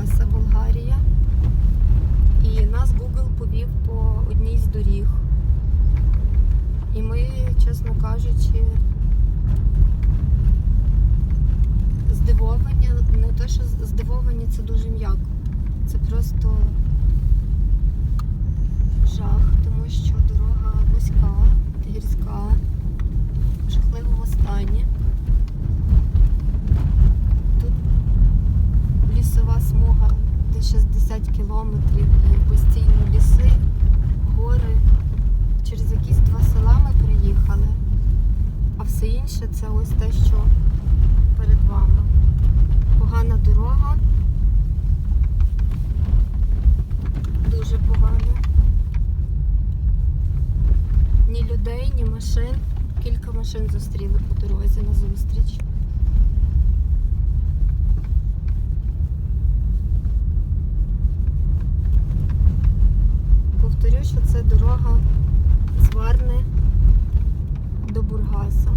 Черкаси, Болгарія. І нас Google повів по одній з доріг. І ми, чесно кажучи, здивовані, не те, що здивовані, це дуже м'яко. Це просто. 60 кілометрів і постійно ліси, гори. Через якісь два села ми приїхали, а все інше це ось те, що перед вами. Погана дорога. Дуже погана. Ні людей, ні машин. Кілька машин зустріли по дорозі на зустріч. Повторю, що це дорога з Варни до Бургаса.